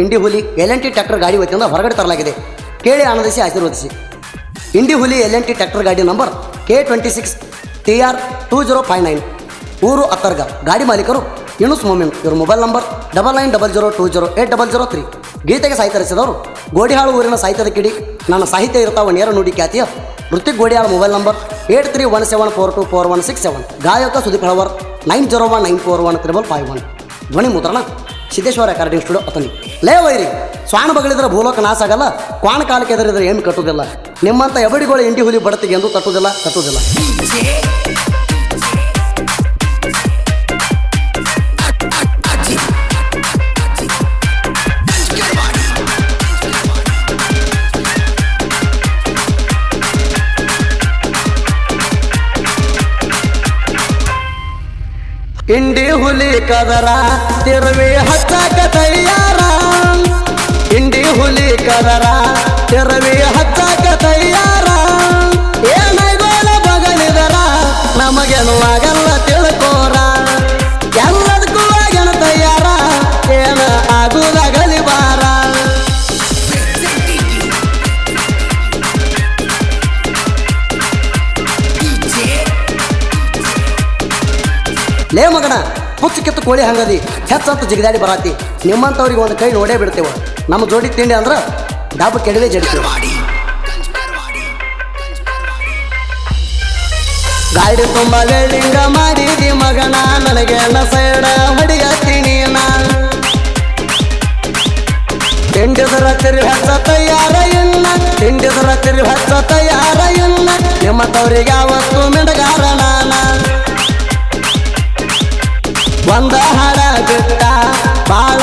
ಇಂಡಿ ಹುಲಿ L N T tractor ಗಾಡಿ ವತಿಯಿಂದ ಹೊರಗಡೆ ತರಲಾಗಿದೆ. ಕೇಳಿ ಆನಂದಿಸಿ, ಆಶೀರ್ವದಿಸಿ. ಇಂಡಿ ಹುಲಿ ಎಲ್ ಎನ್ ಟಿ ಟ್ರ್ಯಾಕ್ಟರ್ ಗಾಡಿ number K twenty six T R two zero five nine. ಊರು ಅತ್ತರ್ಗ. ಗಾಡಿ ಮಾಲೀಕರು, ಯೂನುಸ್ ಮೊಮಿನ್. ಇವರು mobile number double nine double zero two zero eight double zero three. ಗೀತೆಗೆ ಸಾಹಿತ್ಯ ರಚಿಸಿದವರು ಗೋಡಿಹಾಳು ಊರಿನ ಸಾಹಿತ್ಯದ ಕಿಡಿ. ನನ್ನ ಸಾಹಿತ್ಯ ಇರ್ತಾವ ನೇರ ನುಡಿ ಖ್ಯಾತಿಯ Hrithik Godihal mobile number eight three one seven four two four one six seven. ಗಾಯಕ Sudeep Halavar, nine zero one nine four one triple five one. ಧ್ವನಿ ಮುದ್ರಣ. ಸಿದ್ದೇಶ್ವರ ರೆಕಾರ್ಡಿಂಗ್ ಸ್ಟುಡಿಯೋ ಅತನಿ ಲೇ ವೈರಿ, ಸ್ವಾನ ಬಗಳಿದ್ರೆ ಭೂಲೋಕ ನಾಶ ಆಗಲ್ಲ ಕ್ವಾಣ ಕಾಲಕ್ಕೆ ಎದುರಿದ್ರೆ ಏನು ಕಟ್ಟುವುದಿಲ್ಲ ನಿಮ್ಮಂಥ ಎಬಡಿಗಳು ಇಂಡಿ ಹುಲಿ ಬಡತಿಗೆ ಎಂದು ತಟ್ಟುವುದಿಲ್ಲ ಕಟ್ಟುವುದಿಲ್ಲ ಇಂಡಿ ಹುಲಿ ಕದರ ತಿರುವಿ ಹಚ್ಚಾಕ ತಯಾರ. ಇಂಡಿ ಹುಲಿ ಕದರ ತಿರುವಿ ಲೇ ಮಗನ ಕಿತ್ತು ಕೋಳಿ ಹಂಗದಿ, ಹೆಚ್ಚಂತ ಜಿಗಿದಾಡಿ ಬರಾತಿ. ನಿಮ್ಮಂಥವ್ರಿಗೆ ಒಂದು ಕೈ ನೋಡೇ ಬಿಡ್ತೇವೆ. ನಮ್ಮ ಜೋಡಿ ತಿಂಡಿ ಅಂದ್ರೆ ಡಾಬ ಕೆಡವೆ ಜಡಿತೇವೆ. ಗಾಡಿ ತುಂಬ ವೆಲ್ಡಿಂಗ ಮಾಡಿದಿ ಮಗನ, ನನಗೆ ಸೈಡ ಹೊಡಿಗತ್ತೀನಿ ನಾನು ತಿಂಡಿದರ ತಿರು ಹಚ್ಚ ತಯಾರ ಇಲ್ಲ ತಿಂಡಿದರ ತಿರು ಹಚ್ಚ ತಯಾರ ಇಲ್ಲ ನಿಮ್ಮ ತವರಿಗೆ ಯಾವತ್ತು ಮಿಡಗಾರ ನಾನ. ಒಂದ ಹಾಡ ಬಿಟ್ಟ ಬಾಳ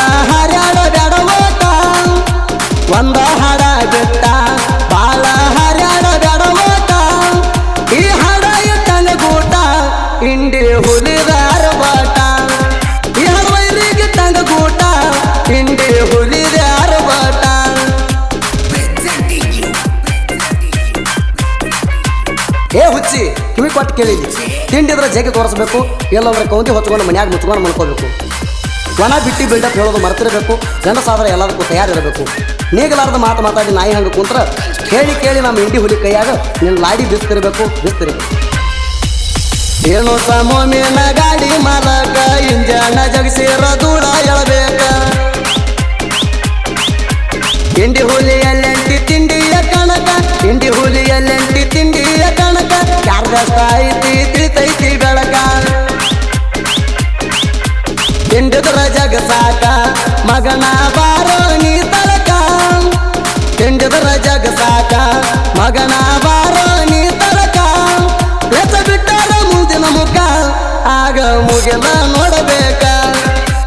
ಹುಚ್ಚಿ ಕಿವಿ ಕೊಟ್ಟು ಕೇಳಿದ್ವಿ ತಿಂಡಿದ್ರೆ ಜಗ್ಗಿ ತೋರಿಸ್ಬೇಕು, ಎಲ್ಲಂದ್ರೆ ಕೌಂತಿ ಹೊಚ್ಕೊಂಡು ಮನ್ಯಾಗ ಮುಚ್ಕೊಂಡು ಮಲ್ಕೋಬೇಕು. ಒಣ ಬಿಟ್ಟು ಬಿಲ್ಡಪ್ ಹೇಳೋದು ಮರ್ತಿರ್ಬೇಕು ಗಂಡಸಾದ್ರೆ ಎಲ್ಲದಕ್ಕೂ ತಯಾರಿರಬೇಕು. ನೀಗಲಾರ್ದ ಮಾತು ಮಾತಾಡಿ ನಾಯಿ ಹಂಗೆ ಕುಂತ್ರ, ಕೇಳಿ ಕೇಳಿ ನಮ್ಮ ಹಿಂಡಿ ಹುಲಿ ಕೈಯಾಗ ನಿನ್ನ ಲಾಡಿ ಬಿಸ್ತಿರಬೇಕು ಬಿಸ್ತಿರಬೇಕು. ಏನು ಸಮೋಮಿನ ಗಾಡಿ ಮಾಲಕ ಇಂಜನ ಜಗಸಿರ ದೂಡ ಎಳಬೇಕ. ಹುಲಿಯಲ್ಲೆಂಟಿ ಯಾರ್ದಷ್ಟ ಐತಿ ತಿಳಿತೈತಿ ಬೆಳಕ. ತಿಂಡಿದ್ರ ಜಗ ಸಾಕ. ಮಗನ ಬಾರೋ ನೀ ತಲಕ. ತಿಂಡಿದ್ರ ಜಗ ಸಾಕ. ಮಗನ ಬಾರೋ ನೀ ತಲಕ. ಬೆಸ ಬಿಟ್ಟಾರ ಮುಂದಿನ ಮುಖ. ಆಗ ಮುಗಿಲ ನೋಡಬೇಕ.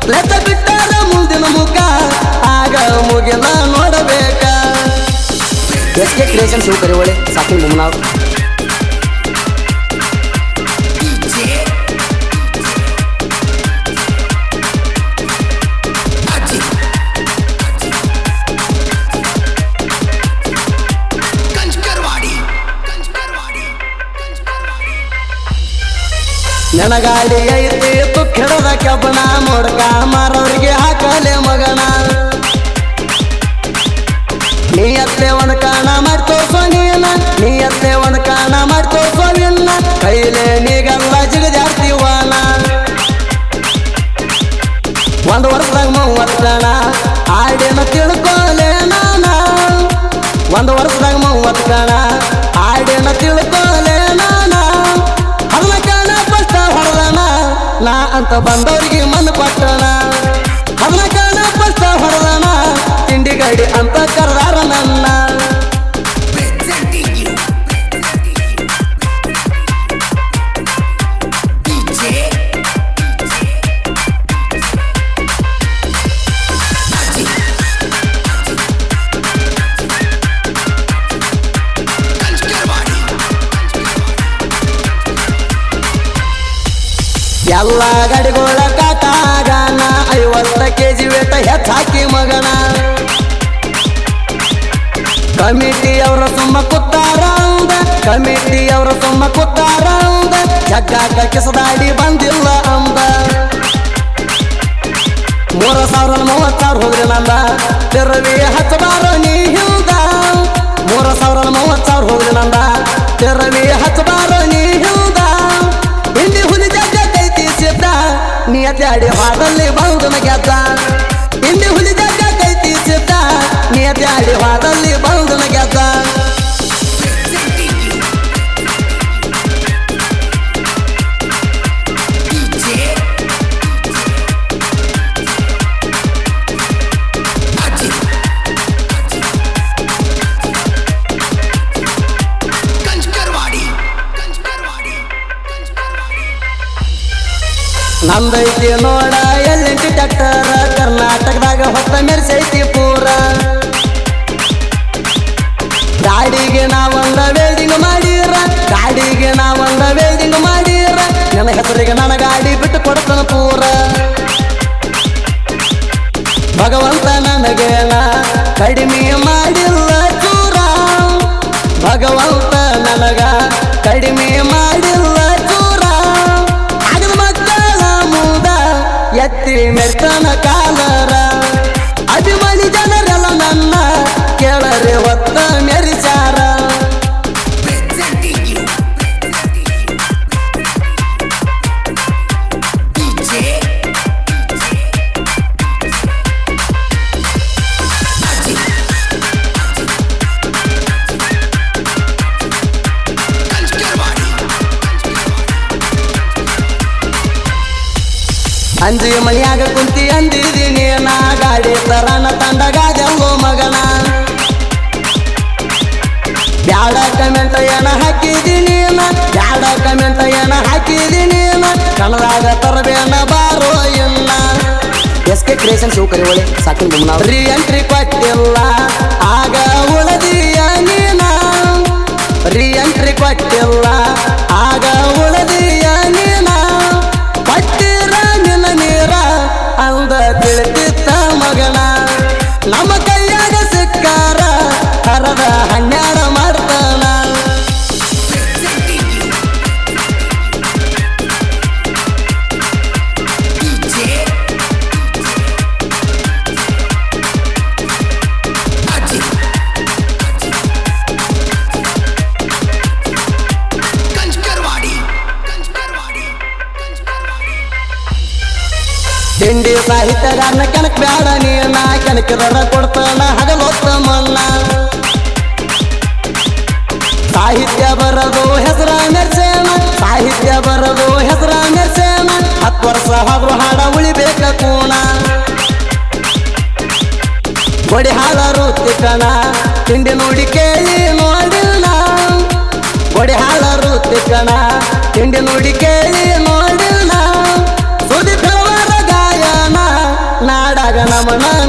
ಬೆಸ ಬಿಟ್ಟಾರ ಮುಂದಿನ ಮುಖ. ಆಗ ಮುಗಿಲ ನೋಡಬೇಕ. ಎಸ್ ಕೆ ಕ್ರಿಯೇಷನ್ ಶಿವ ಒಳ್ಳೆ, ಸಾಕಿ ಮುಮ್ನಾವ್ ನೆನಗಾಡಿ ಐತಿ ತುಕ್ಕಿಡದ ಕಬ್ಬಣ ಮುಡ್ಕ ಮಾರೋರಿಗೆ ಹಾಕಲೆ ಮಗನ. ನೀಯತ್ತೆ ಒಂದು ಕಾಣ ಮಾಡ್ತೋ ನೀ ಅತ್ತೆ ಒಂದು ಕಾಣ ಮಾಡ್ತೋ ಸೋನಿಯನ್ನ, ಕೈಲೆ ನೀಗಲ್ಲ ಜಿಗಜಾಡ್ತೀವನ ಒಂದು ವರ್ಷದಾಗ ಮೂವತ್ತಣ ಆಡಿನ ತಿಳ್ಕೊಲೆ ನಾನ. ಒಂದು ವರ್ಷದಾಗ ಮೂವತ್ತಣ ಆಡಿನ ತಿಳ್ಕೊಲೆ ಬಂದವ್ರಿಗೆ ಮನ ಕೊಟ್ಟಣ ಐವತ್ತ ವೇತ ಹೆಚ್ಚಾಕಿ ಮಗನ. ಕಮಿಟಿ ಅವರ ಸುಮ್ಮ ಕುತ್ತಾರ ಅಂದ ಕಮಿಟಿ ಅವರ ಸುಮ್ಮ ಕುತ್ತಾರ ಜಗ್ಗಾಗ ಕಿಸದಾಡಿ ಬಂದಿಲ್ಲ ಅಂದ. ಮೂರ ಸಾವಿರ ಮೂವತ್ತಾರು ಹೋಗ್ರಿ ನಂದ, ತಿರುವಿ ಹಚ್ಚಬಾರ ನೀ ಹಿಂದ. ಮೂರ ಸಾವಿರ ಮೂವತ್ತಾರು ಹೋಗ್ಲಿ ನಂದ, ತಿರುವಿ ಹಚ್ಚಬಾರ ನೀ ಹಿಂದ. ಹಿಂದಿ ಹುಲಿ ಜಗ್ಗ ಕೈತಿ ನೀ ಅತಿ ಆಡಿ ಹಾಡಲ್ಲಿ ಬಹುದನ ನಂದೈತಿ ನೋಡ ಎಲ್ಲೆಂಟಿ ಟ್ಯಾಕ್ಟರ್? ಕರ್ನಾಟಕದಾಗ ಹೊತ್ತ ಮೆರೆಸೈತಿ ಪೂರ. ಗಾಡಿಗೆ ನಾವೊಂದ ವೆಲ್ಡಿಂಗ್ ಮಾಡೀರ, ಗಾಡಿಗೆ ನಾವೊಂದ ವೆಲ್ಡಿಂಗ್ ಮಾಡೀರ. ನನ್ನ ಹೆಸರಿಗೆ ನನ್ನ ಗಾಡಿ ಬಿಟ್ಟು ಕೊಡ್ತಾನ ಪೂರ. ಭಗವಂತ ನನಗೇನ ಕಡಿಮೆ ಮಾಡಿಲ್ಲ ಮೆರ್ತನ ಅಂಜಿ ಮನಿಯಾಗ ಕುಂತಿ ಅಂದಿದ್ದೀನಿ ನಾ ಗಾಡಿ ತರನ ತಂಡಗಾದೆಲ್ಲೋ ಮಗನ. ಬ್ಯಾಡ ಕಮೆಂಟ ಏನ ಹಾಕಿದೀನಿ ಬ್ಯಾಡ ಕಮೆಂಟ್ ಏನ ಹಾಕಿದೀನಿ ಕಣದಾಗ ತರಬೇನ ಬಾರೋ ಇಲ್ಲ ಎಸ್ ಕೆ ಕ್ರಿಯೇಷನ್ ಶಿವ ಒಳ್ಳೆ ಸಾಕಿನ ರೀ ಎಂಟ್ರಿ ಕೊಟ್ಟಿಲ್ಲ, ಆಗ ಉಳದಿಯ ನೀನ. ರೀ ಎಂಟ್ರಿ ಕೊಟ್ಟಿಲ್ಲ, ಆಗ ತಿಂಡಿ ಸಾಹಿತ್ಯಗಾರನ ಬ್ಯಾಡ ನೀನ ಕೆನಕರ ಕೊಡ್ತಾನ ಹಗಲೊತ್ತ ಮನ್ನ ಸಾಹಿತ್ಯ ಬರದು ಹೆಸರ ಮೆರ್ಸೇನ ಸಾಹಿತ್ಯ ಬರದು ಹೆಸರ ಮೆರ್ಸೇನ ಹತ್ತು ವರ್ಷ ಹಾಗೂ ಹಾಡ ಉಳಿಬೇಕ ಕೂಣ ಬಡಿ ಹಾಳರು ತಿಕ್ಕಣ, ತಿಂಡಿ ನೋಡಿ ಕೇಳಿ ನೋಡಿಲ್ಲ. ಬಡಿ ಹಾಳರು ತಿಕ್ಕಣ, ತಿಂಡಿ ನೋಡಿ ಕೇಳಿ my man